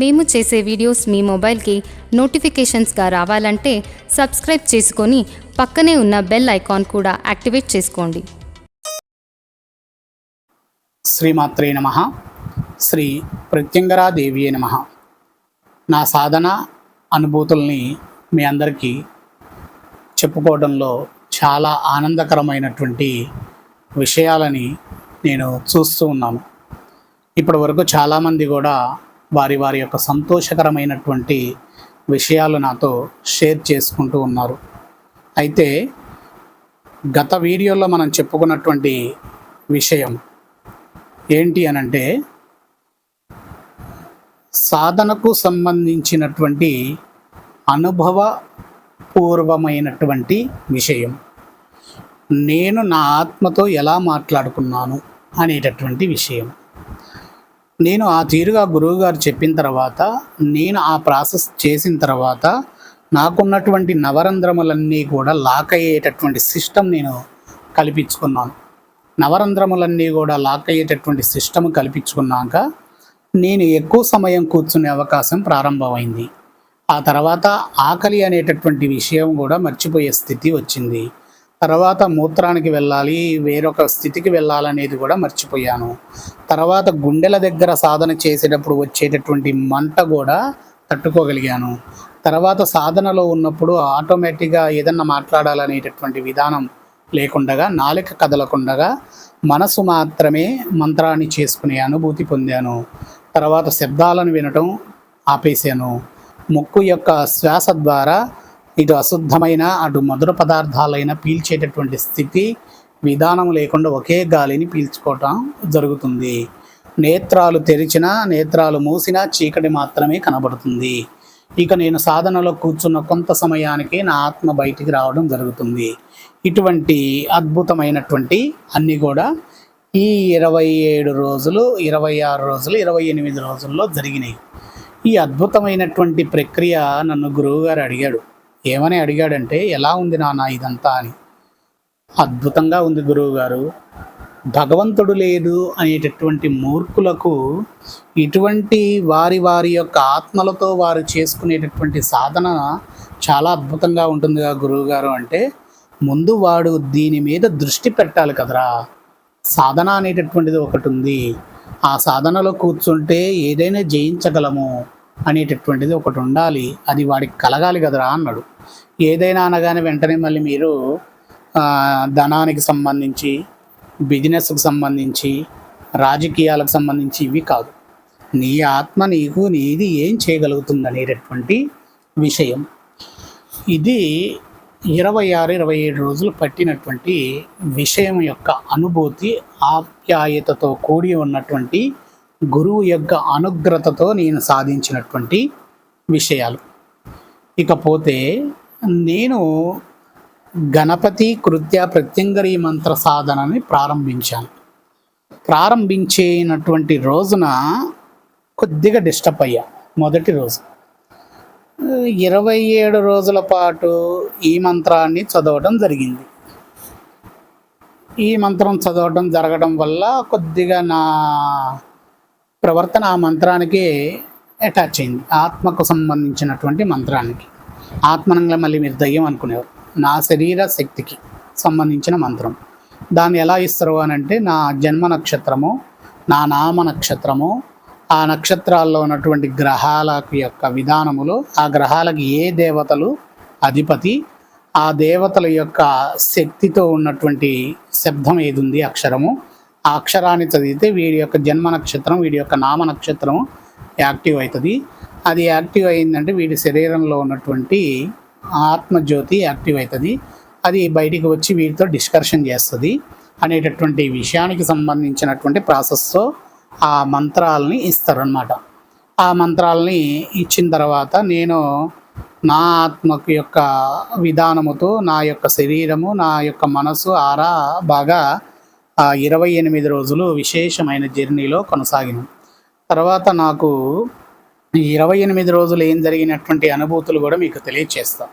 మేము చేసే వీడియోస్ మీ మొబైల్కి నోటిఫికేషన్స్గా రావాలంటే సబ్స్క్రైబ్ చేసుకొని పక్కనే ఉన్న బెల్ ఐకాన్ కూడా యాక్టివేట్ చేసుకోండి. శ్రీమాత్రే నమ. శ్రీ ప్రత్యంగరాదేవి నమ. నా సాధన అనుభూతుల్ని మీ అందరికీ చెప్పుకోవడంలో చాలా ఆనందకరమైనటువంటి విషయాలని నేను చూస్తూ ఉన్నాను. ఇప్పటి వరకు చాలామంది కూడా వారి వారి యొక్క సంతోషకరమైనటువంటి విషయాలు నాతో షేర్ చేసుకుంటూ ఉన్నారు. అయితే గత వీడియోలో మనం చెప్పుకున్నటువంటి విషయం ఏంటి అనంటే సాధనకు సంబంధించినటువంటి అనుభవపూర్వమైనటువంటి విషయం. నేను నా ఆత్మతో ఎలా మాట్లాడుకున్నాను అనేటటువంటి విషయం. నేను ఆ తీరుగా గురువుగారు చెప్పిన తర్వాత నేను ఆ ప్రాసెస్ చేసిన తర్వాత నాకున్నటువంటి నవరంధ్రములన్నీ కూడా లాక్ అయ్యేటటువంటి సిస్టమ్ నేను కల్పించుకున్నాను. నవరంధ్రములన్నీ కూడా లాక్ అయ్యేటటువంటి సిస్టమ్ కల్పించుకున్నాక నేను ఎక్కువ సమయం కూర్చునే అవకాశం ప్రారంభమైంది. ఆ తర్వాత ఆకలి అనేటటువంటి విషయం కూడా మర్చిపోయే స్థితి వచ్చింది. తర్వాత మూత్రానికి వెళ్ళాలి వేరొక స్థితికి వెళ్ళాలనేది కూడా మర్చిపోయాను. తర్వాత గుండెల దగ్గర సాధన చేసేటప్పుడు వచ్చేటటువంటి మంట కూడా తట్టుకోగలిగాను. తర్వాత సాధనలో ఉన్నప్పుడు ఆటోమేటిక్గా ఏదన్నా మాట్లాడాలనేటటువంటి విధానం లేకుండగా నాలిక కదలకుండగా మనసు మాత్రమే మంత్రాన్ని చేసుకునే అనుభూతి పొందాను. తర్వాత శబ్దాలను వినటం ఆపేశాను. ముక్కు యొక్క శ్వాస ద్వారా ఇటు అశుద్ధమైన అటు మధుర పదార్థాలైన పీల్చేటటువంటి స్థితి విధానం లేకుండా ఒకే గాలిని పీల్చుకోవటం జరుగుతుంది. నేత్రాలు తెరిచినా నేత్రాలు మూసినా చీకటి మాత్రమే కనబడుతుంది. ఇక నేను సాధనలో కూర్చున్న కొంత సమయానికి నా ఆత్మ బయటికి రావడం జరుగుతుంది. ఇటువంటి అద్భుతమైనటువంటి అన్నీ కూడా ఈ ఇరవై ఏడు రోజులు ఇరవై ఆరు రోజులు ఇరవై ఎనిమిది రోజుల్లో జరిగినాయి. ఈ అద్భుతమైనటువంటి ప్రక్రియ నన్ను గురువుగారు అడిగాడు. ఏమని అడిగాడంటే ఎలా ఉంది నాన్న ఇదంతా? అని. అద్భుతంగా ఉంది గురువుగారు. భగవంతుడు లేదు అనేటటువంటి మూర్ఖులకు ఇటువంటి వారి వారి యొక్క ఆత్మలతో వారు చేసుకునేటటువంటి సాధన చాలా అద్భుతంగా ఉంటుందిగా గురువుగారు అంటే ముందు వాడు దీని మీద దృష్టి పెట్టాలి కదరా. సాధన అనేటటువంటిది ఒకటి ఉంది. ఆ సాధనలో కూర్చుంటే ఏదైనా జయించగలము అనేటటువంటిది ఒకటి ఉండాలి. అది వాడికి కలగాలి కదరా అన్నాడు. ఏదైనా అనగానే వెంటనే మళ్ళీ మీరు ధనానికి సంబంధించి బిజినెస్కి సంబంధించి రాజకీయాలకు సంబంధించి ఇవి కాదు. నీ ఆత్మ నీకు నీది ఏం చేయగలుగుతుంది అనేటటువంటి విషయం. ఇది ఇరవై ఆరు ఇరవై ఏడు రోజులు పట్టినటువంటి విషయం యొక్క అనుభూతి ఆప్యాయతతో కూడి ఉన్నటువంటి గురువు యొక్క అనుగ్రతతో నేను సాధించినటువంటి విషయాలు. ఇకపోతే నేను గణపతి కృత్య ప్రత్యంగరి మంత్ర సాధనని ప్రారంభించాను. ప్రారంభించేనటువంటి రోజున కొద్దిగా డిస్టర్బ్ అయ్యా మొదటి రోజు. ఇరవై ఏడు రోజుల పాటు ఈ మంత్రాన్ని చదవడం జరిగింది. ఈ మంత్రం చదవడం జరగడం వల్ల కొద్దిగా నా ప్రవర్తన ఆ మంత్రానికి అటాచ్ అయింది. ఆత్మకు సంబంధించినటువంటి మంత్రానికి. ఆత్మనంగా మళ్ళీ మీరు దయ్యం అనుకునేవారు. నా శరీర శక్తికి సంబంధించిన మంత్రం. దాన్ని ఎలా ఇస్తారు అని అంటే నా జన్మ నక్షత్రము నా నామ నక్షత్రము ఆ నక్షత్రాల్లో ఉన్నటువంటి గ్రహాల యొక్క విధానములు ఆ గ్రహాలకు ఏ దేవతలు అధిపతి ఆ దేవతల యొక్క శక్తితో ఉన్నటువంటి శబ్దం ఏది ఉంది అక్షరము? ఆ అక్షరాన్ని చదివితే వీడి యొక్క జన్మ నక్షత్రం వీడి యొక్క నామ నక్షత్రం యాక్టివ్ అవుతుంది. అది యాక్టివ్ అయిందంటే వీడి శరీరంలో ఉన్నటువంటి ఆత్మజ్యోతి యాక్టివ్ అవుతుంది. అది బయటికి వచ్చి వీటితో డిస్కషన్ చేస్తుంది. అనేటటువంటి విషయానికి సంబంధించినటువంటి ప్రాసెస్తో ఆ మంత్రాలని ఇస్తారనమాట ఆ మంత్రాలని ఇచ్చిన తర్వాత నేను నా ఆత్మకు యొక్క విధానముతో నా యొక్క శరీరము నా యొక్క మనసు ఆరా బాగా ఇరవై ఎనిమిది రోజులు విశేషమైన జర్నీలో కొనసాగిన. తర్వాత నాకు ఇరవై ఎనిమిది రోజులు ఏం జరిగినటువంటి అనుభూతులు కూడా మీకు తెలియచేస్తాం.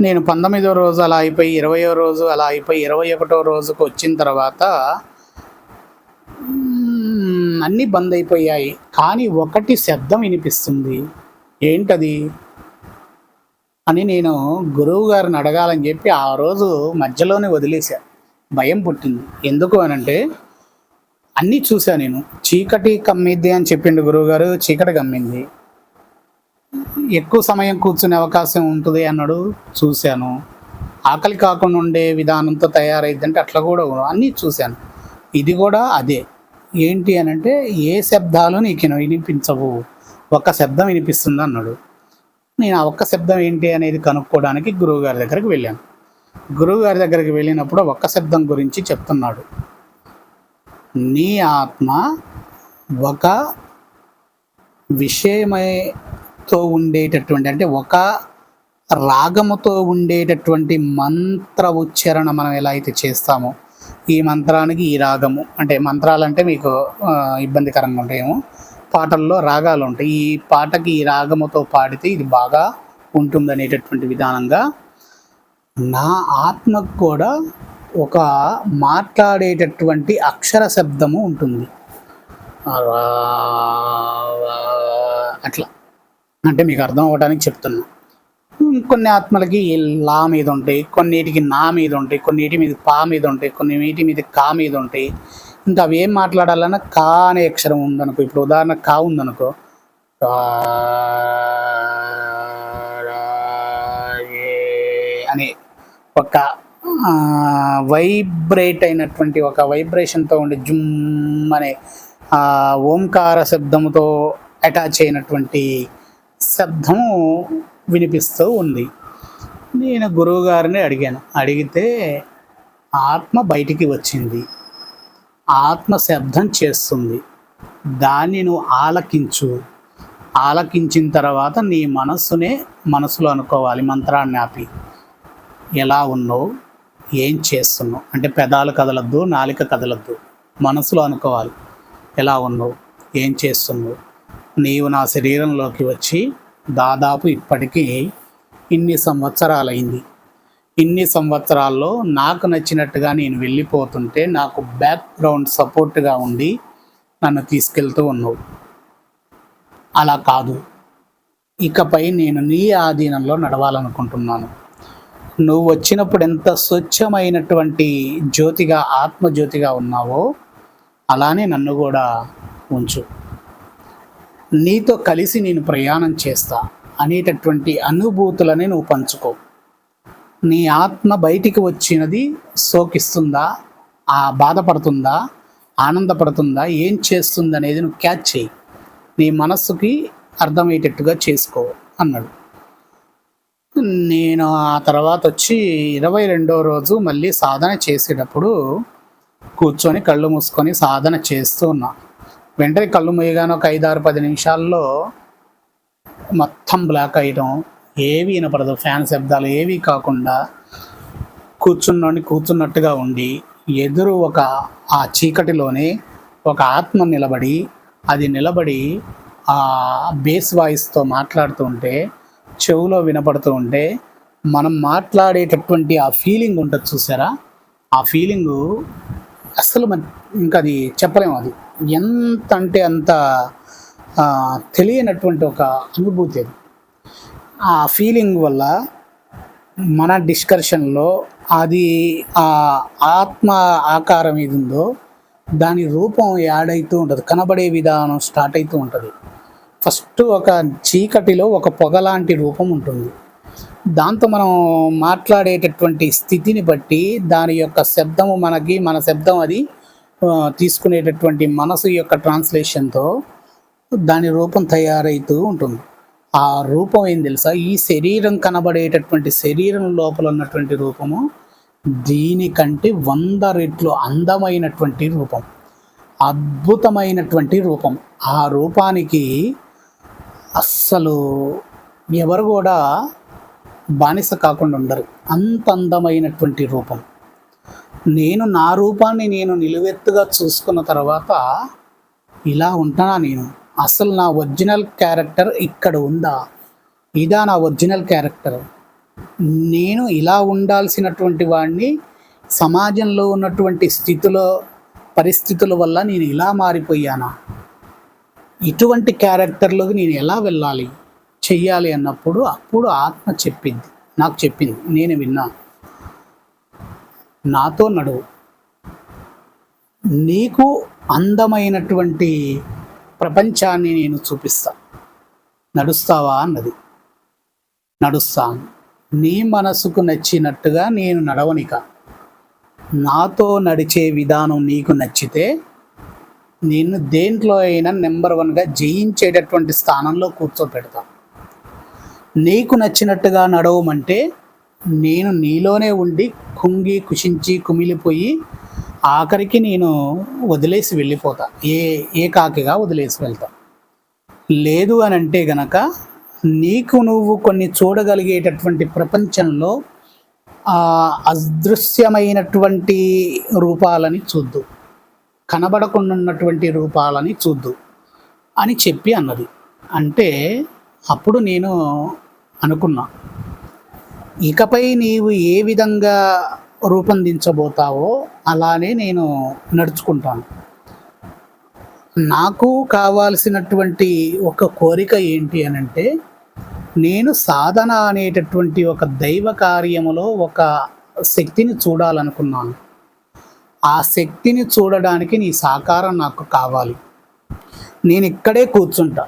నేను పంతొమ్మిదో రోజు అలా అయిపోయి ఇరవయో రోజు అలా అయిపోయి ఇరవై ఒకటో రోజుకు వచ్చిన తర్వాత అన్నీ బంద్ అయిపోయాయి. కానీ ఒకటి శబ్దం వినిపిస్తుంది. ఏంటది? అని నేను గురువు గారిని అడగాలని చెప్పి ఆ రోజు మధ్యలోనే వదిలేశా. భయం పుట్టింది. ఎందుకు అనంటే అన్నీ చూసా నేను. చీకటి కమ్మిద్ది అని చెప్పిండు గురువుగారు చీకటి కమ్మింది. ఎక్కువ సమయం కూర్చునే అవకాశం ఉంటుంది అన్నాడు చూశాను. ఆకలి కాకుండా ఉండే విధానంతో తయారైద్ది అంటే అట్లా కూడా అన్నీ చూశాను. ఇది కూడా అదే. ఏంటి అని అంటే ఏ శబ్దాలు నీకు వినిపించవు. ఒక్క శబ్దం వినిపిస్తుంది అన్నాడు. నేను ఆ ఒక్క శబ్దం ఏంటి అనేది కనుక్కోవడానికి గురువుగారి దగ్గరికి వెళ్ళాను. గురువుగారి దగ్గరికి వెళ్ళినప్పుడు ఒక్క శబ్దం గురించి చెప్తున్నాడు. నీ ఆత్మ ఒక విషయమైతో ఉండేటటువంటి అంటే ఒక రాగముతో ఉండేటటువంటి మంత్ర ఉచ్చారణ మనం ఎలా అయితే చేస్తామో ఈ మంత్రానికి ఈ రాగము అంటే మంత్రాలు అంటే మీకు ఇబ్బందికరంగా ఉంటాయేమో పాటల్లో రాగాలు ఉంటాయి. ఈ పాటకి ఈ రాగముతో పాడితే ఇది బాగా ఉంటుందనేటటువంటి విధానంగా నా ఆత్మకు కూడా ఒక మాట్లాడేటటువంటి అక్షర శబ్దము ఉంటుంది. అట్లా. అంటే మీకు అర్థం అవ్వడానికి చెప్తున్నా. కొన్ని ఆత్మలకి లా మీద ఉంటాయి కొన్నిటికి నా మీద ఉంటాయి కొన్నిటి మీద పా మీద ఉంటాయి కొన్ని వీటి మీద కా మీద ఉంటాయి. ఇంకా అవి ఏం మాట్లాడాలన్నా కా అనే అక్షరం ఉందనుకో ఇప్పుడు ఉదాహరణ కా ఉందనుకో. అనే ఒక వైబ్రేట్ అయినటువంటి ఒక వైబ్రేషన్తో ఉండే జుమ్ అనే ఓంకార శబ్దంతో అటాచ్ అయినటువంటి శబ్దము వినిపిస్తూ ఉంది. నేను గురువు గారిని అడిగాను. అడిగితే ఆత్మ బయటికి వచ్చింది. ఆత్మ శబ్దం చేస్తుంది. దాన్ని నువ్వు ఆలకించు. ఆలకించిన తర్వాత నీ మనస్సునే మనసులో అనుకోవాలి. మంత్రాన్ని ఆపి. ఎలా ఉన్నావు? ఏం చేస్తున్నావు? అంటే పెదాలు కదలద్దు నాలిక కదలద్దు. మనసులో అనుకోవాలి. ఎలా ఉన్నావు? ఏం చేస్తున్నావు? నీవు నా శరీరంలోకి వచ్చి దాదాపు ఇప్పటికీ ఇన్ని సంవత్సరాలైంది. ఇన్ని సంవత్సరాల్లో నాకు నచ్చినట్టుగా నేను వెళ్ళిపోతుంటే నాకు బ్యాక్గ్రౌండ్ సపోర్ట్గా ఉండి నన్ను తీసుకెళ్తూ ఉన్నావు. అలా కాదు. ఇకపై నేను నీ ఆధీనంలో నడవాలనుకుంటున్నాను. నువ్వు వచ్చినప్పుడు ఎంత స్వచ్ఛమైనటువంటి జ్యోతిగా ఆత్మజ్యోతిగా ఉన్నావో అలానే నన్ను కూడా ఉంచు. నీతో కలిసి నేను ప్రయాణం చేస్తా అనేటటువంటి అనుభూతులని నువ్వు పంచుకో. నీ ఆత్మ బయటికి వచ్చినది సోకిస్తుందా ఆ బాధపడుతుందా ఆనందపడుతుందా ఏం చేస్తుంది అనేది నువ్వు క్యాచ్ చేయి. నీ మనస్సుకి అర్థమయ్యేటట్టుగా చేసుకో అన్నాడు. నేను ఆ తర్వాత వచ్చి ఇరవై రెండో రోజు మళ్ళీ సాధన చేసేటప్పుడు కూర్చొని కళ్ళు మూసుకొని సాధన చేస్తూ ఉన్నా. వెంటనే కళ్ళు మూయగానే ఒక ఐదు ఆరు పది నిమిషాల్లో మొత్తం బ్లాక్ అయ్యడం ఏవి వినపడదు. ఫ్యాన్ శబ్దాలు ఏవి కాకుండా కూర్చున్నోని కూర్చున్నట్టుగా ఉండి ఎదురు ఒక ఆ చీకటిలోనే ఒక ఆత్మ నిలబడి అది నిలబడి ఆ బేస్ వాయిస్తో మాట్లాడుతూ ఉంటే చెవులో వినపడుతూ ఉంటే మనం మాట్లాడేటటువంటి ఆ ఫీలింగ్ ఉంటుంది చూసారా? ఆ ఫీలింగు అస్సలు మన ఇంకా అది చెప్పలేము అది. ఎంత అంటే అంత తెలియనటువంటి ఒక అనుభూతి అది. ఆ ఫీలింగ్ వల్ల మన డిస్కర్షన్లో అది ఆ ఆత్మ ఆకారం ఏది ఉందో దాని రూపం యాడ్ అవుతూ ఉంటుంది. కనబడే విధానం స్టార్ట్ అవుతూ ఉంటుంది. ఫస్ట్ ఒక చీకటిలో ఒక పొగ లాంటి రూపం ఉంటుంది. దాంతో మనం మాట్లాడేటటువంటి స్థితిని బట్టి దాని యొక్క శబ్దము మనకి మన శబ్దం అది తీసుకునేటటువంటి మనసు యొక్క ట్రాన్స్లేషన్తో దాని రూపం తయారవుతూ ఉంటుంది. ఆ రూపం ఏం తెలుసా? ఈ శరీరం కనబడేటటువంటి శరీరం లోపల ఉన్నటువంటి రూపము దీనికంటే వంద రెట్లు అందమైనటువంటి రూపం. అద్భుతమైనటువంటి రూపం. ఆ రూపానికి అస్సలు ఎవరు కూడా బానిస కాకుండా ఉండరు. అంత అందమైనటువంటి రూపం. నేను నా రూపాన్ని నేను నిలువెత్తుగా చూసుకున్న తర్వాత ఇలా ఉంటానా నేను? అసలు నా ఒరిజినల్ క్యారెక్టర్ ఇక్కడ ఉందా? ఇదా నా ఒరిజినల్ క్యారెక్టర్? నేను ఇలా ఉండాల్సినటువంటి వాడిని సమాజంలో ఉన్నటువంటి స్థితిలో పరిస్థితుల వల్ల నేను ఇలా మారిపోయానా? ఇటువంటి క్యారెక్టర్లోకి నేను ఎలా వెళ్ళాలి? చెయ్యాలి అన్నప్పుడు అప్పుడు ఆత్మ చెప్పింది. నాకు చెప్పింది. నేను విన్నా. నాతో నడువు నీకు అందమైనటువంటి ప్రపంచాన్ని నేను చూపిస్తా. నడుస్తావా? అన్నది. నడుస్తాను. నీ మనసుకు నచ్చినట్టుగా నేను నడవనిక. నాతో నడిచే విధానం నీకు నచ్చితే నిన్ను దేంట్లో అయినా నెంబర్ వన్గా జయించేటటువంటి స్థానంలో కూర్చోపెడతాను నీకు నచ్చినట్టుగా నడవమంటే నేను నీలోనే ఉండి కుంగి కుషించి కుమిలిపోయి ఆఖరికి నేను వదిలేసి వెళ్ళిపోతా. ఏ ఏకాకిగా వదిలేసి వెళ్తా. లేదు అని అంటే గనక నీకు నువ్వు కొన్ని చూడగలిగేటటువంటి ప్రపంచంలో అదృశ్యమైనటువంటి రూపాలని చూద్దు. కనబడకుండా ఉన్నటువంటి రూపాలని చూద్దు అని చెప్పి అన్నది. అంటే అప్పుడు నేను అనుకున్నా ఇకపై నీవు ఏ విధంగా రూపొందించబోతావో అలానే నేను నడుచుకుంటాను. నాకు కావాల్సినటువంటి ఒక కోరిక ఏంటి అని అంటే నేను సాధన అనేటటువంటి ఒక దైవ కార్యములో ఒక శక్తిని చూడాలనుకున్నాను. ఆ శక్తిని చూడడానికి నీ సహకారం నాకు కావాలి. నేను ఇక్కడే కూర్చుంటా.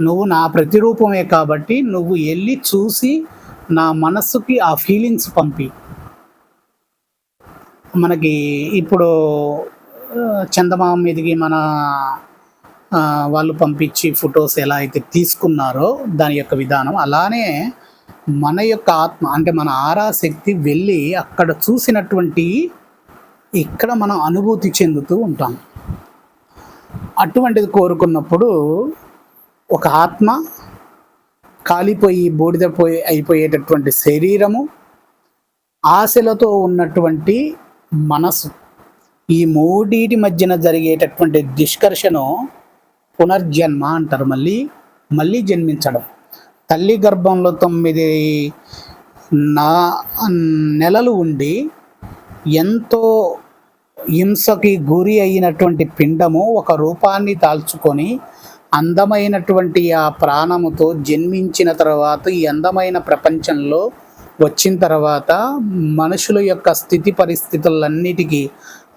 నువ్వు నా ప్రతిరూపమే కాబట్టి నువ్వు వెళ్ళి చూసి నా మనస్సుకి ఆ ఫీలింగ్స్ పంపి. మనకి ఇప్పుడు చందమామ మీదకి మన వాళ్ళు పంపించి ఫొటోస్ ఎలా అయితే తీసుకున్నారో దాని యొక్క విధానం అలానే మన యొక్క ఆత్మ అంటే మన ఆరా శక్తి వెళ్ళి అక్కడ చూసినటువంటి ఇక్కడ మనం అనుభూతి చెందుతూ ఉంటాం. అటువంటిది కోరుకున్నప్పుడు ఒక ఆత్మ కాలిపోయి బూడిదపోయి అయిపోయేటటువంటి శరీరము ఆశలతో ఉన్నటువంటి మనసు ఈ మూడిటి మధ్యన జరిగేటటువంటి డిస్కర్షను పునర్జన్మ అంటారు. మళ్ళీ మళ్ళీ జన్మించడం. తల్లి గర్భంలో తొమ్మిది నా నెలలు ఉండి ఎంతో హింసకి గురి అయినటువంటి పిండము ఒక రూపాన్ని దాల్చుకొని అందమైనటువంటి ఆ ప్రాణముతో జన్మించిన తర్వాత ఈ అందమైన ప్రపంచంలో వచ్చిన తర్వాత మనుషుల యొక్క స్థితి పరిస్థితులన్నిటికీ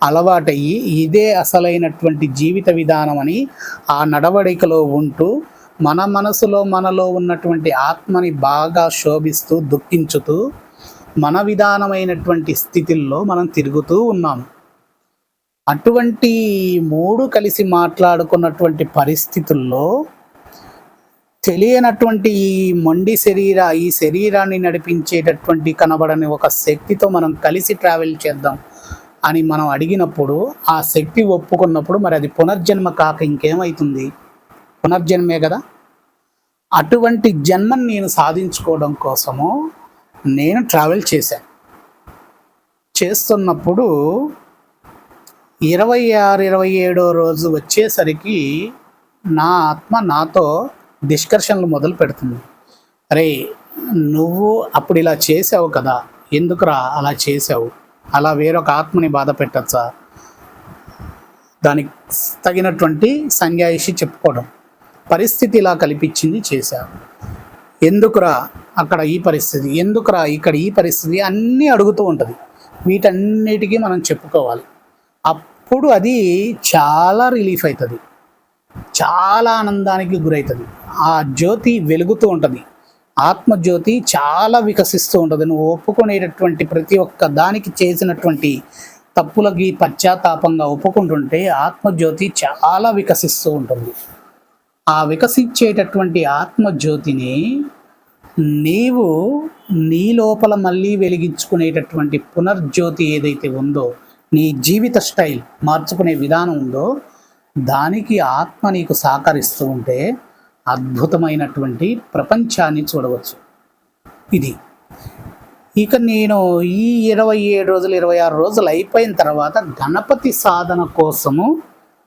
అలవాటయ్యి ఇదే అసలైనటువంటి జీవిత విధానం అని ఆ నడవడికలో ఉంటూ మన మనసులో మనలో ఉన్నటువంటి ఆత్మని బాగా శోభిస్తూ దుఃఖించుతూ మన విధానమైనటువంటి స్థితిల్లో మనం తిరుగుతూ ఉన్నాము. అటువంటి మూడు కలిసి మాట్లాడుకున్నటువంటి పరిస్థితుల్లో తెలియనటువంటి ఈ మొండి శరీర ఈ శరీరాన్ని నడిపించేటటువంటి కనబడని ఒక శక్తితో మనం కలిసి ట్రావెల్ చేద్దాం అని మనం అడిగినప్పుడు ఆ శక్తి ఒప్పుకున్నప్పుడు మరి అది పునర్జన్మ కాక ఇంకేమవుతుంది పునర్జన్మే కదా? అటువంటి జన్మని నేను సాధించుకోవడం కోసము నేను ట్రావెల్ చేశాను. చేస్తున్నప్పుడు ఇరవై ఆరు ఇరవై ఏడో రోజు వచ్చేసరికి నా ఆత్మ నాతో డిస్కర్షన్లు మొదలు పెడుతుంది. అరే నువ్వు అప్పుడు ఇలా చేసావు కదా ఎందుకురా అలా చేసావు? అలా వేరొక ఆత్మని బాధ పెట్టచ్చా? దానికి తగినటువంటి సంజాయిషి చెప్పుకోవడం. పరిస్థితి ఇలా కల్పించింది చేశావు ఎందుకురా అక్కడ ఈ పరిస్థితి? ఎందుకురా ఇక్కడ ఈ పరిస్థితి? అన్నీ అడుగుతూ ఉంటుంది. వీటన్నిటికీ మనం చెప్పుకోవాలి. అప్పుడు అది చాలా రిలీఫ్ అవుతుంది చాలా ఆనందానికి గురవుతుంది ఆ జ్యోతి వెలుగుతూ ఉంటుంది. ఆత్మజ్యోతి చాలా వికసిస్తూ ఉంటుంది. నువ్వు ఒప్పుకునేటటువంటి ప్రతి ఒక్క దానికి చేసినటువంటి తప్పులకి పశ్చాత్తాపంగా ఒప్పుకుంటుంటే ఆత్మజ్యోతి చాలా వికసిస్తూ ఉంటుంది. ఆ వికసించేటటువంటి ఆత్మజ్యోతిని నీవు నీ లోపల మళ్ళీ వెలిగించుకునేటటువంటి పునర్జ్యోతి ఏదైతే ఉందో నీ జీవిత స్టైల్ మార్చుకునే విధానం ఉందో దానికి ఆత్మ నీకు సహకరిస్తూ ఉంటే అద్భుతమైనటువంటి ప్రపంచాన్ని చూడవచ్చు. ఇది. ఇక నేను ఈ ఇరవై ఏడు రోజులు ఇరవై ఆరు రోజులు అయిపోయిన తర్వాత గణపతి సాధన కోసము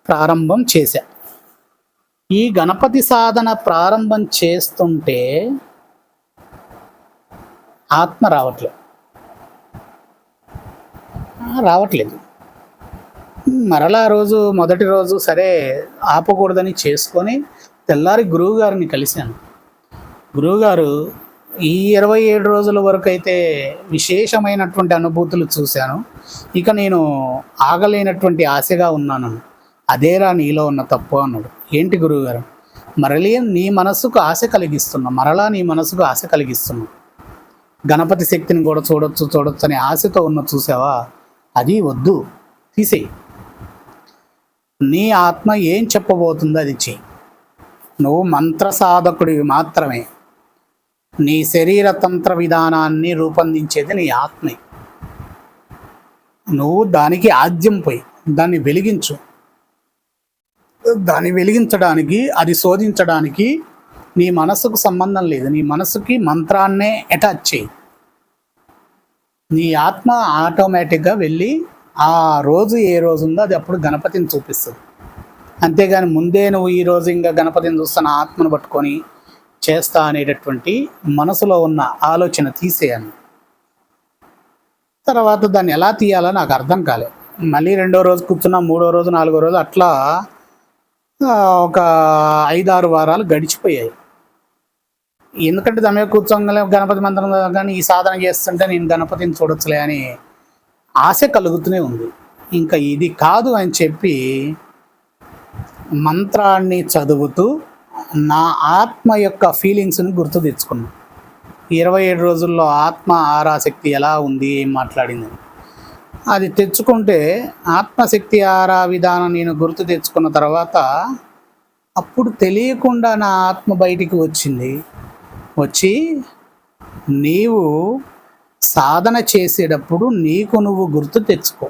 ప్రారంభం చేశా. ఈ గణపతి సాధన ప్రారంభం చేస్తుంటే ఆత్మ రావట్లేదు. రావట్లేదు. మరలా రోజు మొదటి రోజు సరే ఆపకూడదని చేసుకొని తెల్లారి గురువుగారిని కలిశాను. గురువుగారు ఈ ఇరవై ఏడు రోజుల వరకు అయితే విశేషమైనటువంటి అనుభూతులు చూశాను. ఇక నేను ఆగలేనటువంటి ఆశగా ఉన్నాను. అదేరా నీలో ఉన్న తప్పు అన్నాడు. ఏంటి గురువుగారు మరలి నీ మనస్సుకు ఆశ కలిగిస్తున్నా మరలా నీ మనసుకు ఆశ కలిగిస్తున్నా. గణపతి శక్తిని కూడా చూడొచ్చు చూడొచ్చు అనే ఆశతో ఉన్న చూసావా? అది వద్దు. తీసేయి. నీ ఆత్మ ఏం చెప్పబోతుందో అది చెయ్యి. నువ్వు మంత్ర సాధకుడివి మాత్రమే. నీ శరీర తంత్ర విధానాన్ని రూపొందించేది నీ ఆత్మే. నువ్వు దానికి ఆద్యం పోయి దాన్ని వెలిగించు. దాన్ని వెలిగించడానికి అది శోధించడానికి నీ మనసుకు సంబంధం లేదు. నీ మనసుకి మంత్రాన్నే అటాచ్ చేయి. నీ ఆత్మ ఆటోమేటిక్గా వెళ్ళి ఆ రోజు ఏ రోజు ఉందో అది అప్పుడు గణపతిని చూపిస్తుంది. అంతేగాని ముందే నువ్వు ఈ రోజు ఇంకా గణపతిని చూస్తున్న ఆత్మను పట్టుకొని చేస్తా అనేటటువంటి మనసులో ఉన్న ఆలోచన తీసేయను తర్వాత దాన్ని ఎలా తీయాలో నాకు అర్థం కాలే. మళ్ళీ రెండో రోజు కూర్చున్నా మూడో రోజు నాలుగో రోజు అట్లా ఒక ఐదారు వారాలు గడిచిపోయాయి. ఎందుకంటే తమే మీద కూర్చోగలే గణపతి మంత్రం కానీ ఈ సాధన చేస్తుంటే నేను గణపతిని చూడొచ్చులే అని ఆశ కలుగుతూనే ఉంది. ఇంకా ఇది కాదు అని చెప్పి మంత్రాన్ని చదువుతూ నా ఆత్మ యొక్క ఫీలింగ్స్ని గుర్తు తెచ్చుకున్నాను. ఇరవై ఏడు రోజుల్లో ఆత్మ ఆరాశక్తి ఎలా ఉంది ఏం మాట్లాడింది. అది తెచ్చుకుంటే ఆత్మశక్తి ఆరా విధానం నేను గుర్తు తెచ్చుకున్న తర్వాత అప్పుడు తెలియకుండా నా ఆత్మ బయటికి వచ్చింది. వచ్చి నీవు సాధన చేసేటప్పుడు నీకు నువ్వు గుర్తు తెచ్చుకో.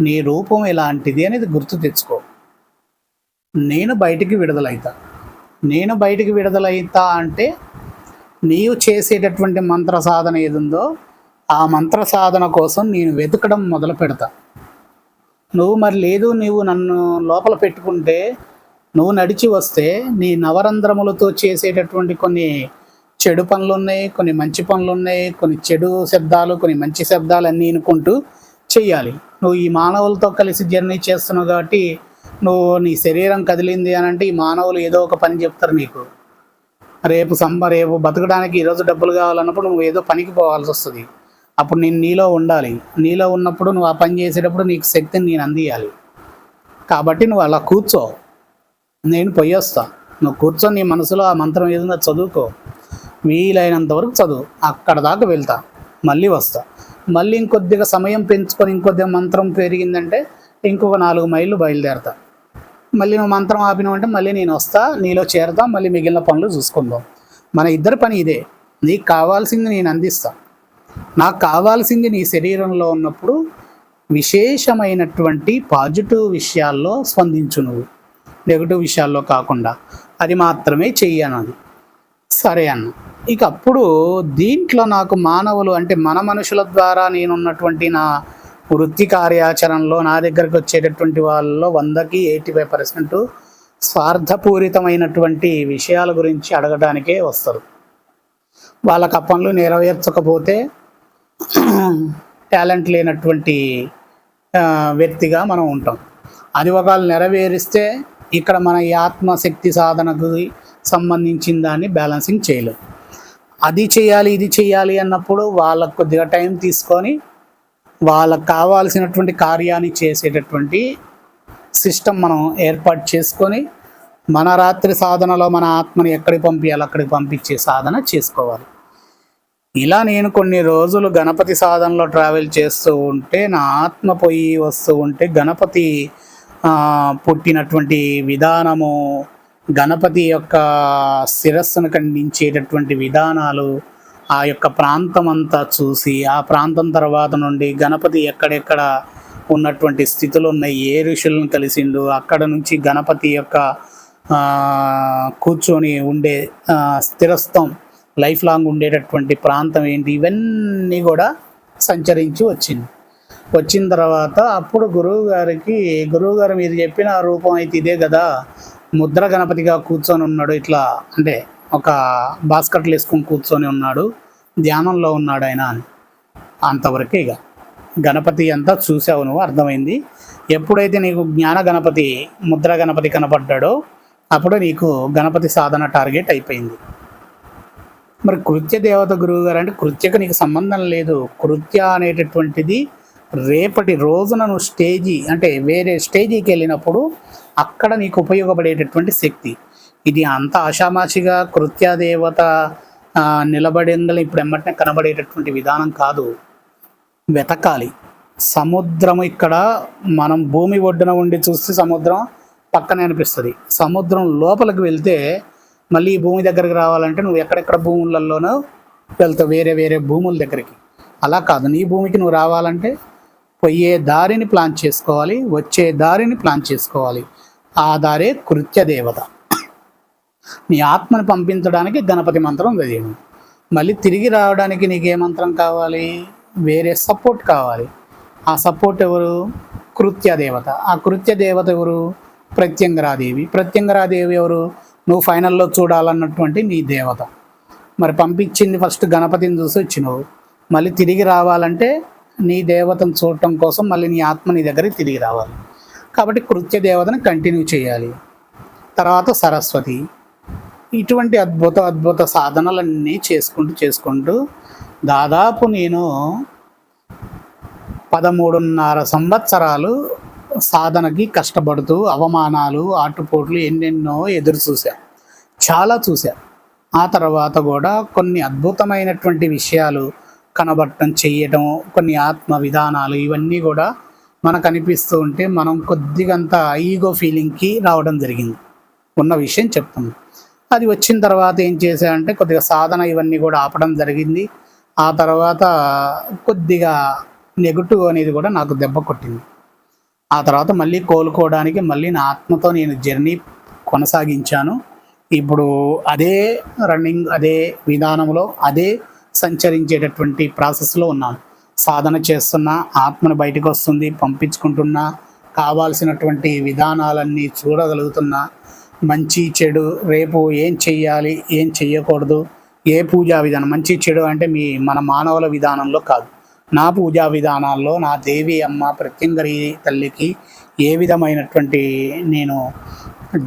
నీ రూపం ఎలాంటిది అనేది గుర్తు తెచ్చుకో. నేను బయటికి విడుదలవుతా నేను బయటికి విడుదలవుతా అంటే నీవు చేసేటటువంటి మంత్ర సాధన ఏదుందో ఆ మంత్ర సాధన కోసం నేను వెతకడం మొదలు పెడతా. నువ్వు మరి లేదు నీవు నన్ను లోపల పెట్టుకుంటే నువ్వు నడిచి వస్తే నీ నవరంధ్రములతో చేసేటటువంటి కొన్ని చెడు పనులు ఉన్నాయి కొన్ని మంచి పనులు ఉన్నాయి కొన్ని చెడు శబ్దాలు కొన్ని మంచి శబ్దాలు అన్నీ వినుకుంటూ చేయాలి నువ్వు ఈ మానవులతో కలిసి జర్నీ చేస్తున్నావు కాబట్టి నువ్వు నీ శరీరం కదిలింది అని అంటే ఈ మానవులు ఏదో ఒక పని చెప్తారు నీకు. రేపు సంబ రేపు బతకడానికి ఈరోజు డబ్బులు కావాలన్నప్పుడు నువ్వు ఏదో పనికి పోవాల్సి వస్తుంది. అప్పుడు నేను నీలో ఉండాలి. నీలో ఉన్నప్పుడు నువ్వు ఆ పని చేసేటప్పుడు నీకు శక్తిని నేను అందియాలి. కాబట్టి నువ్వు అలా కూర్చో. నేను పోయేస్తా. నువ్వు కూర్చొని నీ మనసులో ఆ మంత్రం ఏదైనా చదువుకో. వీలైనంత వరకు చదువు. అక్కడ దాకా వెళ్తా. మళ్ళీ వస్తా. మళ్ళీ ఇంకొద్దిగా సమయం పెంచుకొని ఇంకొద్దిగా మంత్రం పెరిగిందంటే ఇంకొక నాలుగు మైళ్ళు బయలుదేరతా. మళ్ళీ నువ్వు మంత్రం ఆపినావంటే మళ్ళీ నేను వస్తా నీలో చేరతా మళ్ళీ మిగిలిన పనులు చూసుకుందాం. మన ఇద్దరి పని ఇదే. నీకు కావాల్సింది నేను అందిస్తా. నాకు కావాల్సింది నీ శరీరంలో ఉన్నప్పుడు విశేషమైనటువంటి పాజిటివ్ విషయాల్లో స్పందించు నువ్వు. నెగటివ్ విషయాల్లో కాకుండా అది మాత్రమే చెయ్యనది. సరే అన్న. ఇక అప్పుడు దీంట్లో నాకు మానవులు అంటే మన మనుషుల ద్వారా నేనున్నటువంటి నా వృత్తి కార్యాచరణలో నా దగ్గరకు వచ్చేటటువంటి వాళ్ళలో వందకి ఎయిటీ ఫైవ్ పర్సెంట్ స్వార్థపూరితమైనటువంటి విషయాల గురించి అడగడానికే వస్తారు. వాళ్ళకి ఆ పనులు నెరవేర్చకపోతే టాలెంట్ లేనటువంటి వ్యక్తిగా మనం ఉంటాం. అది ఒకవేళ నెరవేరిస్తే ఇక్కడ మన ఈ ఆత్మశక్తి సాధనకు సంబంధించిన దాన్ని బ్యాలెన్సింగ్ చేయలేదు అది చేయాలి ఇది చేయాలి అన్నప్పుడు వాళ్ళకు కొద్దిగా టైం తీసుకొని వాళ్ళకు కావాల్సినటువంటి కార్యాన్ని చేసేటటువంటి సిస్టమ్ మనం ఏర్పాటు చేసుకొని మన రాత్రి సాధనలో మన ఆత్మని ఎక్కడికి పంపించాలి అక్కడికి పంపించే సాధన చేసుకోవాలి. ఇలా నేను కొన్ని రోజులు గణపతి సాధనలో ట్రావెల్ చేస్తూ ఉంటే నా ఆత్మ పోయి వస్తూ ఉంటే గణపతి పుట్టినటువంటి విధానము గణపతి యొక్క శిరస్సును ఖండించేటటువంటి విధానాలు ఆ యొక్క ప్రాంతం అంతా చూసి ఆ ప్రాంతం తర్వాత నుండి గణపతి ఎక్కడెక్కడ ఉన్నటువంటి స్థితులు ఉన్నాయి ఏ ఋషులను కలిసిండు అక్కడ నుంచి గణపతి యొక్క కూర్చొని ఉండే స్థిరస్థం లైఫ్ లాంగ్ ఉండేటటువంటి ప్రాంతం ఏంటి ఇవన్నీ కూడా సంచరించి వచ్చింది. వచ్చిన తర్వాత అప్పుడు గురువు గారికి గురువు గారు మీరు చెప్పిన రూపం అయితే ఇదే కదా. ముద్ర గణపతిగా కూర్చొని ఉన్నాడు ఇట్లా అంటే ఒక బాస్కెట్లు వేసుకొని కూర్చొని ఉన్నాడు. ధ్యానంలో ఉన్నాడు ఆయన అని. అంతవరకు ఇక. గణపతి అంతా చూసావు నువ్వు అర్థమైంది. ఎప్పుడైతే నీకు జ్ఞాన గణపతి ముద్ర గణపతి కనపడ్డాడో అప్పుడు నీకు గణపతి సాధన టార్గెట్ అయిపోయింది. మరి కృత్య దేవత గురువు గారు అంటే కృత్యకు నీకు సంబంధం లేదు. కృత్య అనేటటువంటిది రేపటి రోజున నువ్వు స్టేజీ అంటే వేరే స్టేజీకి వెళ్ళినప్పుడు అక్కడ నీకు ఉపయోగపడేటటువంటి శక్తి. ఇది అంత ఆషామాషిగా కృత్యాదేవత నిలబడిందని ఇప్పుడు ఎమ్మటనే కనబడేటటువంటి విధానం కాదు. వెతకాలి. సముద్రం ఇక్కడ మనం భూమి ఒడ్డున ఉండి చూస్తే సముద్రం పక్కనే అనిపిస్తుంది. సముద్రం లోపలికి వెళ్తే మళ్ళీ భూమి దగ్గరికి రావాలంటే నువ్వు ఎక్కడెక్కడ భూములలోనో వెళ్తావు వేరే వేరే భూముల దగ్గరికి. అలా కాదు. నీ భూమికి నువ్వు రావాలంటే పోయే దారిని ప్లాన్ చేసుకోవాలి వచ్చే దారిని ప్లాన్ చేసుకోవాలి. ఆ దారే కృత్య దేవత నీ ఆత్మను పంపించడానికి గణపతి మంత్రం చదివాను మళ్ళీ తిరిగి రావడానికి నీకు ఏ మంత్రం కావాలి? వేరే సపోర్ట్ కావాలి. ఆ సపోర్ట్ ఎవరు? కృత్య దేవత ఆ కృత్య దేవత ఎవరు? ప్రత్యంగరాదేవి. ప్రత్యంగరాదేవి ఎవరు? నువ్వు ఫైనల్లో చూడాలన్నటువంటి నీ దేవత. మరి పంపించింది ఫస్ట్ గణపతిని చూసి వచ్చినావు. మళ్ళీ తిరిగి రావాలంటే నీ దేవతను చూడటం కోసం మళ్ళీ నీ ఆత్మ నీ దగ్గరికి తిరిగి రావాలి. కాబట్టి కృత్య దేవతను కంటిన్యూ చేయాలి. తర్వాత సరస్వతి. ఇటువంటి అద్భుత అద్భుత సాధనలన్నీ చేసుకుంటూ చేసుకుంటూ దాదాపు నేను పదమూడున్నర సంవత్సరాలు సాధనకి కష్టపడుతూ అవమానాలు ఆటుపోట్లు ఎన్నెన్నో ఎదురు చూశా. చాలా చూశా. ఆ తర్వాత కూడా కొన్ని అద్భుతమైనటువంటి విషయాలు కనబడటం చేయటం కొన్ని ఆత్మ విధానాలు ఇవన్నీ కూడా మనకు అనిపిస్తూ ఉంటే మనం కొద్దిగంత ఈగో ఫీలింగ్కి రావడం జరిగింది. ఉన్న విషయం చెప్తుంది అది వచ్చిన తర్వాత ఏం చేశానంటే కొద్దిగా సాధన ఇవన్నీ కూడా ఆపడం జరిగింది. ఆ తర్వాత కొద్దిగా నెగటివ్ అనేది కూడా నాకు దెబ్బ కొట్టింది. ఆ తర్వాత మళ్ళీ కోలుకోవడానికి మళ్ళీ నా ఆత్మతో నేను జర్నీ కొనసాగించాను. ఇప్పుడు అదే రన్నింగ్ అదే విధానంలో అదే సంచరించేటటువంటి ప్రాసెస్లో ఉన్నాను సాధన చేస్తున్నా ఆత్మను బయటకు వస్తుంది పంపించుకుంటున్నా కావాల్సినటువంటి విధానాలన్నీ చూడగలుగుతున్నా మంచి చెడు రేపు ఏం చెయ్యాలి ఏం చెయ్యకూడదు ఏ పూజా విధానం మంచి చెడు అంటే మీ మన మానవుల విధానంలో కాదు. నా పూజా విధానాల్లో నా దేవి అమ్మ ప్రత్యంగరి తల్లికి ఏ విధమైనటువంటి నేను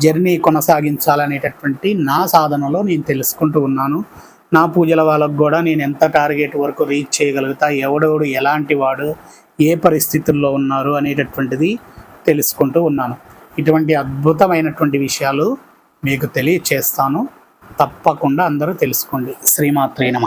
జర్నీ కొనసాగించాలనేటటువంటి నా సాధనలో నేను తెలుసుకుంటూ ఉన్నాను. నా పూజల వాళ్ళకు కూడా నేను ఎంత టార్గెట్ వరకు రీచ్ చేయగలుగుతా ఎవడెవడు ఎలాంటి వాడు ఏ పరిస్థితుల్లో ఉన్నారు అనేటటువంటిది తెలుసుకుంటూ ఉన్నాను. ఇటువంటి అద్భుతమైనటువంటి విషయాలు మీకు తెలియచేస్తాను. తప్పకుండా అందరూ తెలుసుకోండి. శ్రీమాత్రే నమ.